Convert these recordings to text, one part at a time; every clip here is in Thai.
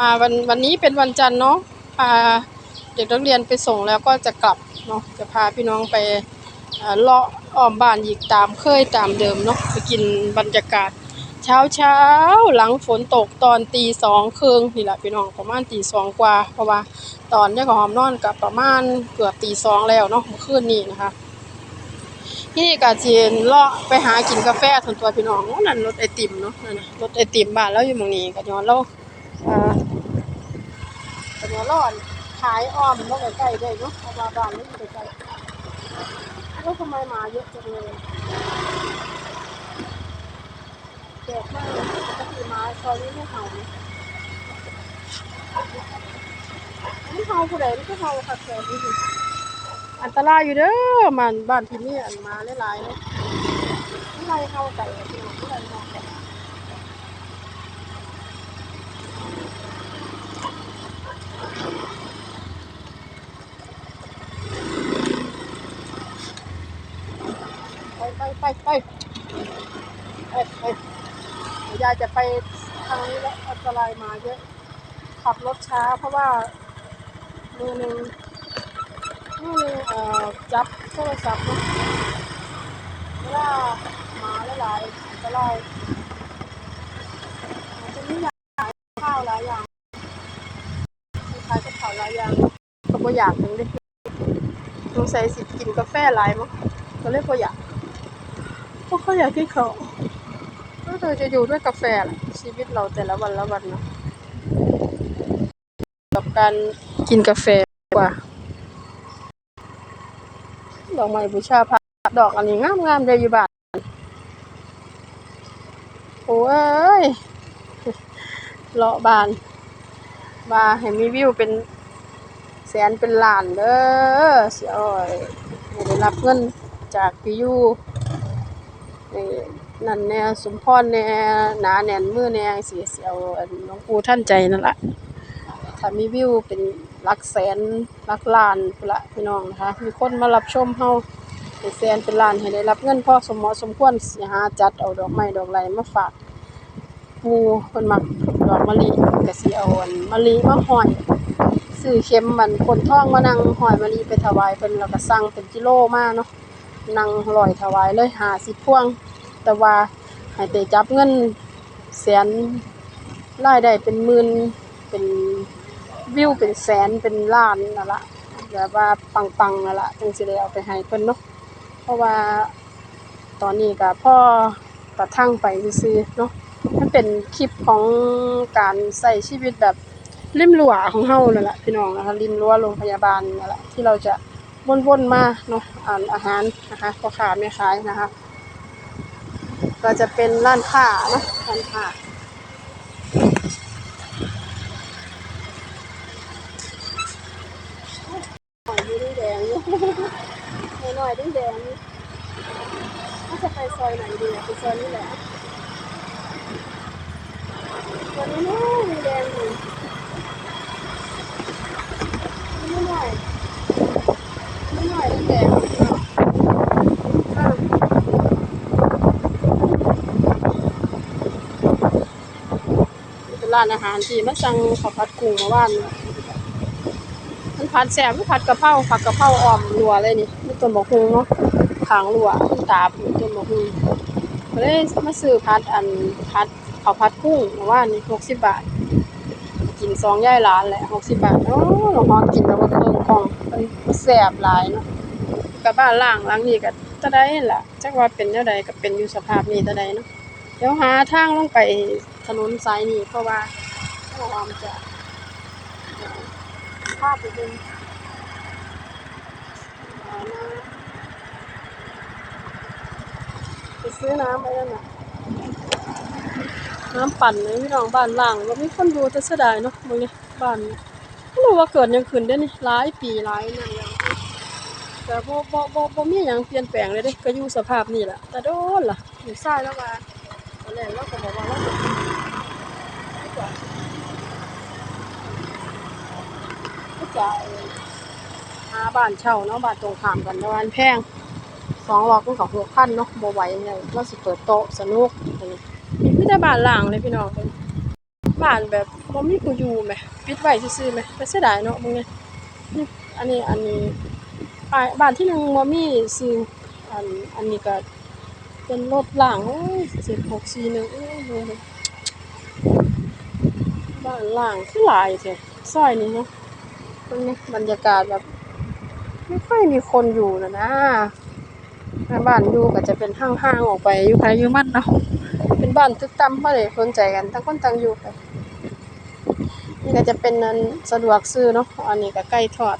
่าวันวันนี้เป็นวันจันทร์เนาะพาเด็กนักเรียนไปส่งแล้วก็จะกลับเนาะจะพาพี่น้องไปเลาะอ้อมบ้านอีกตามเคยตามเดิมเนาะไปกินบรรยากาศ เช้าเช้าหลังฝนตกตอนตีสองครึ่งนี่แหละพี่น้องประมาณตีสองกว่า เพราะว่าตอนนี้ก็หอมนอนกับประมาณเกือบตีสองแล้วเนาะเมื่อคืนนี้นะคะที่นี่ก็จีนเลาะไปหากินกาแฟส่วนตัวพี่น้องนั่นรถไอติมเนาะนั่นรถไอติมบ้านเราอยู่มองนี้ก็ย้อนเรา อ่าก็ย้อนเราอั่นขายอ้อมเราใกล้ๆได้เนาะเพราะว่าบ้านเราอยู่ใกล้ๆแล้วทำไมมาเยอะจังเลยแปลกมากปกติมาตอนนี้ไม่เห่าเลยไม่เห่าผู้ใดไม่เห่าค่ะแค่นี้สิอันตรายอยู่เด้อมันบ้านที่นี่อันมาหลายๆเนาะไม่ไรเข้าใจอะพี่น้องไม่ไรมองกันไปไปไปไปไปไปเดี๋ยวยายจะไปทางนี้แล้วอันตรายมาเยอะ ขับรถช้าเพราะว่ามือหนึ่งมือหนึ่งเอ่อจับโทรศัพท์เนอะเวลาหมาหลายๆอันตรายมันจะมีอยางขายข้าวหลายอย่างมีขายกับข้าวหลายอย่างก็บ่อยากถึงได้สงสัยสิกินกาแฟหลายมั้งก็เลยบ่อยากเพราะเขาอยากกินข้าว ก็เธอจะอยู่ด้วยกาแฟแหละชีวิตเราแต่ละวันละวันนะกับการกินกาแฟกว่า ดอกไม้บูชาพระดอกอันนี้งามๆเลยอยู่บ้านโอ้ยเลาะบานบาให้มีวิวเป็นแสนเป็นล้านเด้อเสียอ้อยได้รับเงินจากพี่ยูนี่ นั่นแน่สมพรแน่หนาแน่นมือแน่สิเสียวนหลวงปู่ท่านใจนั่นละถ้ามีวิวเป็นหลักแสนหลักล้านพุ่นละพี่น้องนะคะ มีคนมารับชมเฮาเป็นแสนเป็นล้านให้ได้รับเงินพอสมเหมาะสมควรสิหาจัดเอาดอกไม้ดอกไรมาฝากหมู่เพิ่นมักดอกมะลิก็สิเอาอันมะลิมาห้อยซื้อเข็มมันคนทองมานั่งหอยมะลิไปถวายเพิ่นแล้วก็สั่งเป็นกิโลมาเนาะนั่งร้อยถวายเลย50พวง แต่ว่าให้ได้จับเงินแสนรายได้เป็นหมื่นเป็นวิวเป็นแสนเป็นล้านนั่นละแบบว่าปังๆนั่นละจังสิได้เอาไปให้เพิ่นเนาะเพราะว่าตอนนี้ก็พ่อประทังไปซื่อๆเนาะมันเป็นคลิปของการใส่ชีวิตแบบริมรั้วของเฮานั่นแหละพี่น้องนะคะริมรั้วโรงพยาบาลนั่นแหละที่เราจะวนๆมาเนาะอ่านอาหารนะคะพ่อค้าแม่ขายนะคะ ก็จะเป็นร้านค้านะร้านค้าหน่อยดูแดงอยู่หน่อยๆแดงน่าจะไปซอยไหนดีอะไปซอยนี้แหละ ตัวนี้นู่นมีแดงอยู่นี่หน่อยนี่หน่อยนี่แดงอะเป็นร้านอาหารที่มาสั่งข้าวผัดกุ้งมาว่านมันผัดแซ่บมันผัดกะเพราผัดกะเพราอ่อมรัวเลยนี่มีต้นบกฮุงเนาะขางรัวมีตาบต้นบกฮุงก็เลยมาซื้อผัดอันผัดข้าวผัดกุ้งมาว่านนี่หกสิบบาท กินซองย่ายร้านแหละหกสิบบาทโอ้หลวงพ่อกินแล้วก็เพิ่มของมันแสบหลายเนาะกับบ้านล่างหลังนี้ก็ตะได้ล่ะจักว่าเป็นเท่าใดก็เป็นอยู่สภาพนี้ตะได้เนาะ เดี๋ยวหาทางลงไปถนนสายนี้เพราะว่าเราอมจะภาพไปดูเอาน้ำไปซื้อน้ำไปแล้วนะน้ำปั่นเลยพี่น้องบ้านล่างว่ามีคนดูแต่เสียดายเนาะมึงเนี่ยบ้านไม่รู้ว่าเกิดยังขึ้นได้นี่หลายปีหลายนั่นแล้วแต่บ่บ่บ่บ่มีหยังเปลี่ยนแปลงเลยเด้ก็อยู่สภาพนี้แหละแต่โดนล่ะอยู่ซ้ายแล้วว่า ตอนแรกเราก็บอกว่าเราจะดีกว่าก็จะหาบ้านเช่าเนาะบ้านตรงข้ามกันประมาณแพงสองหลอกมันก็หกพันเนาะบ่ไหวเนี่ยเราสิเปิดโต๊ะสนุกนี่มีแต่บ้านหล่างเลยพี่น้องเพิ่นบ้านแบบบ่มีผู้อยู่แหมปิดไว้ซื่อๆแหมแต่เสียดายเนาะมึงเนี่ยอันนี้อันนี้บ้านที่หนึ่งบ่มีสิ่งอันอันนี้ก็ เป็นรถล้างโอ้ย7641โอ้ยเว้ยบ้านหล้างคือหลายแท้ซอยนี้เนาะมันนี่บรรยากาศแบบ ไม่ค่อยมีคนอยู่นะนะแม่บ้านอยู่ก็จะเป็นห้างๆออกไปอยู่ใครอยู่มันเนาะเป็นบ้านตึกตำบ่ได้สนใจกันทั้งคนต่างอยู่ไปนี่ก็จะเป็นนั้นสะดวกซื้อเนาะอันนี้ก็ไก่ทอด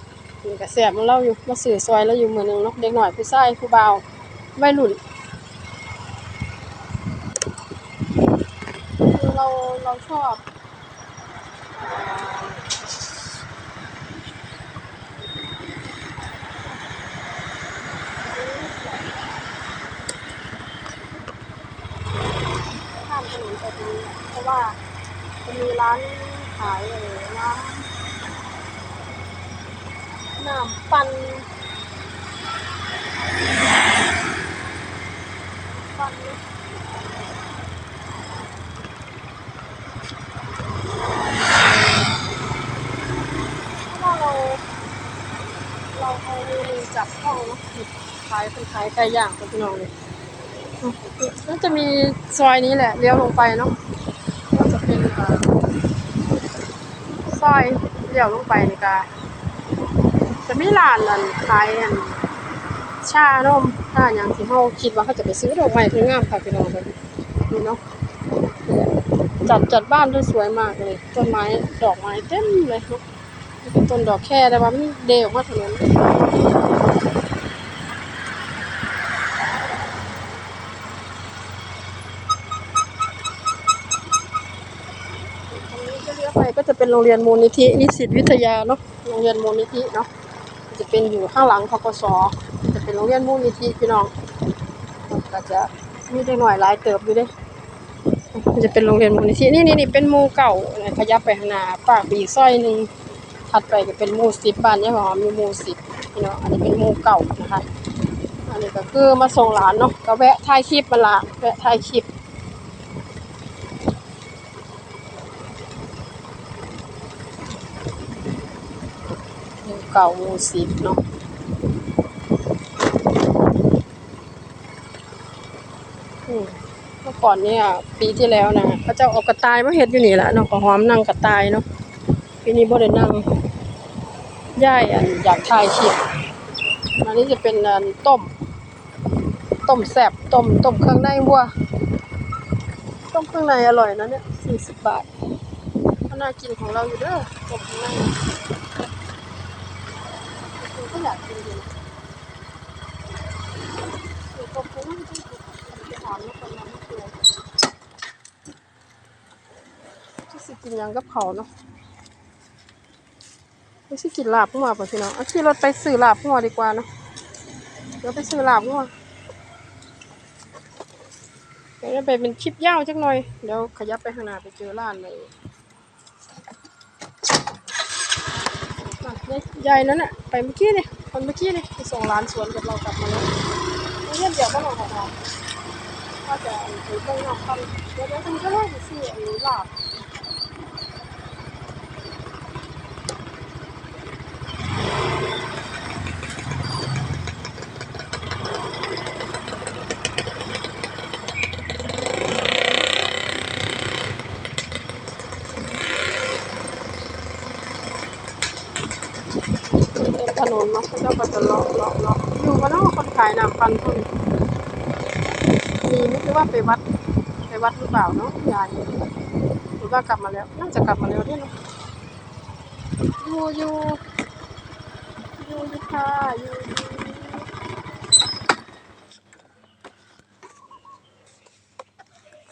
นี่ก็แซ่บของเราอยู่มาซื้อซอยแล้วอยู่มือนึงเนาะเด็กหน้อยผู้ชายผู้บ่าววัยรุ่นคือ เราเราชอบข้ามถนนไปตรงนี้เพราะว่าจะมีร้านขายอะไรน้ำน้ำปั่นปั่นเพราะว่าเราเราเอามือจับ ห้าะขายเป็นขายไก่ย่างเป็นพี่น้องเลยน่าจะมีซอยนี้แหละเลี้ยวลงไปเนาะก็จะเป็นซอยเลี้ยวลงไปนี่ก็จะมีร้านนั่นขายอันชานมชาอย่างที่เฮาคิดว่าเขาจะไปซื้อดอกไม้สวยงามค่ะพี่น้องแบบนี่เนาะจัดจัดบ้านด้วยสวยมากเลย ต้นไม้ดอกไม้เต็มเลยเนาะเป็นต้นดอกแค่แต่ว่ามันเดออกมาถนน ตรงนี้ก็เลี้ยวไปก็จะเป็นโรงเรียนมูลนิธินิสิตวิทยาเนาะโรงเรียนมูลนิธิเนาะจะเป็นอยู่ข้างหลังทกศจะเป็นโรงเรียนมูลนิธิพี่น้องก็จะมีเด็กหน่อยหลายเติบอยู่ด้จะเป็นโรงเรียนมูลนิธินี่นี่นี่เป็นมูเก่าเนี่ยขยับไปข้างหน้าปากไปอีกซอยหนึ่งถัดไปก็เป็นมูสิบบ้านยายหอมอยู่หมู่สิบพี่น้องอันนี้เป็นมูเก่านะคะอันนี้ก็คือมาส่งหลานเนาะก็แวะถ่ายคลิปมาละแวะถ่ายคลิป เก่าหมู่สิบเนาะเมื่อก่อนเนี่ย ปีที่แล้วนะเขาเจ้าเอากระต่ายมาเฮ็ดอยู่นี่แหละเนาะก็หอมนั่งกระต่ายเนาะปีนี้บ่ได้นั่งย่ายอันอยากถ่ายคลิปอันนี้จะเป็นอันต้ม ต้มแซบต้มต้มเครื่องในวัวต้มเครื่องในอร่อยนะเนี่ยสี่สิบบาทก็น่ากินของเราอยู่เด้อต้มเครื่องใน คุณก็อยากกินอยู่นะอยู่กับคุณที่ถามแล้วคนนั้นไม่เคยที่สิกินยังกับเขาเนาะไม่สิกินลาบหัวป่ะพี่น้องเอาขี่รถไปซื้อลาบหัวดีกว่านะเดี๋ยวไปซื้อลาบหัวเดี๋ยวไปเป็นคลิปยาวจักหน่อย เดี๋ยวขยับไปข้างหน้าไปเจอร้านเลยอะเนี่ยยายนั้นอะไปเมื่อกี้เนี่ยันเมื่อกี้นี่ยไปส่งร้านสวนกับเรากลับมาแล้วเยี่ยมเดี๋ยวก็ลงของเราก็จะถือเครื่องนอกทำเดี๋ยวเดี๋ยวคุณก็ได้สิหรือหลับ เป็ นถนนเนาะเขาเจ้าก็จะเลาะเลาะเลาะอยู่กันเนาะคนขายน้ำปันคนมีไม่รู้ว่าไปวัดไปวัดหรือเปล่าเนาะยายหรือว่ากลับมาแล้ว น่าจะกลับมาแล้วเนี่ยเนาะอยู่อยู่อยู่อยู่ค่ะอยู่อยู่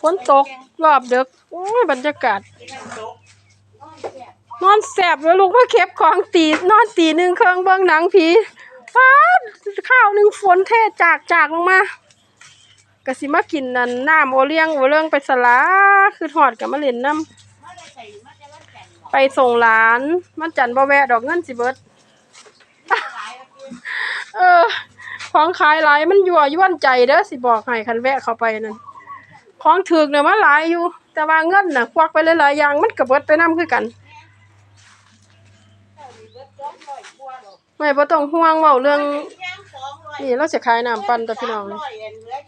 ฝนตกรอบดึกโอ้ยบรรยากาศ นอนแสบเลยลูกมาเก็บของตีนอนตีหนึ่งเครื่องเบิ่งหนังผีฟ้าข้าวหนึ่งฝนเทจากจากลงมากะสิมากินนั่นน้ำโอเลี้ยงโอเลี้ยงไปสลาคือทอดกับมะเล่นน้ำไปส่งหลานมันจันบ่แวะดอกเงินสิเบิดเออของขายหลายมันยั่วยวนใจเด้อสิบอกให้คันแวะเข้าไปนั่นของถึกเนี่ยมันหลายอยู่ แต่ว่าเงินน่ะควักไปหลายๆอย่างมันก็เบิดไปนํคือกัน เจ้านี่เบิด200กว่าหรอก ไม่บ่ต้องห่วงเว้าเรื่อง นี่เราจะขายน้ำปั่นต่อพี่น้องเอ็นเหลืออยู่จักบาทนี่